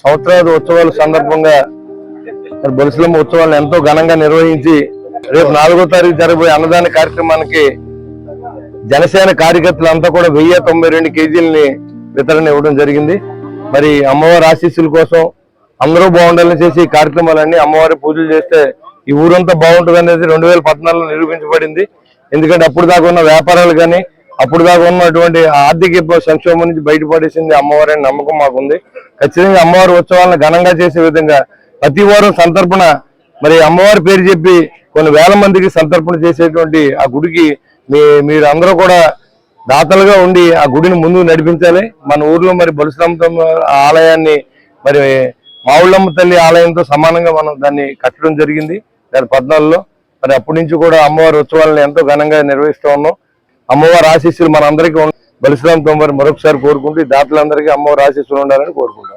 సంవత్సరాది ఉత్సవాల సందర్భంగా మరి బొలిసలమ్మ ఉత్సవాలను ఎంతో ఘనంగా నిర్వహించి రేపు నాలుగో తారీఖు జరగబోయే అన్నదాన కార్యక్రమానికి జనసేన కార్యకర్తలంతా కూడా వెయ్యి తొంభై రెండు కేజీలని వితరణ ఇవ్వడం జరిగింది. మరి అమ్మవారి ఆశీస్సుల కోసం అందరూ బాగుండాలని చేసి ఈ కార్యక్రమాలన్నీ అమ్మవారి పూజలు చేస్తే ఈ ఊరంతా బాగుంటుంది అనేది రెండు వేల పద్నాలుగులో నిరూపించబడింది. ఎందుకంటే అప్పుడు దాకా ఉన్న వ్యాపారాలు కానీ అప్పుడు దాకా ఉన్నటువంటి ఆర్థిక సంక్షోభం నుంచి బయటపడేసింది అమ్మవారి అనే నమ్మకం మాకుంది. ఖచ్చితంగా అమ్మవారి ఉత్సవాలను ఘనంగా చేసే విధంగా ప్రతి వారం సంతర్పణ మరి అమ్మవారి పేరు చెప్పి కొన్ని వేల మందికి సంతర్పణ చేసేటువంటి ఆ గుడికి మీ మీరు అందరూ కూడా దాతలుగా ఉండి ఆ గుడిని ముందుకు నడిపించాలి. మన ఊర్లో మరి బలుసరామ ఆలయాన్ని మరి మావుళ్ళమ్మ తల్లి ఆలయంతో సమానంగా మనం దాన్ని కట్టడం జరిగింది. దాని పద్నాలుగులో మరి అప్పటి నుంచి కూడా అమ్మవారి ఉత్సవాలను ఎంతో ఘనంగా నిర్వహిస్తూ ఉన్నాం. అమ్మవారి ఆశీస్సులు మనందరికీ బలిశ్రామ తొంభై మరొకసారి కోరుకుంటూ దాతలందరికీ అమ్మవారు ఆశీస్సులు ఉండాలని కోరుకుంటాం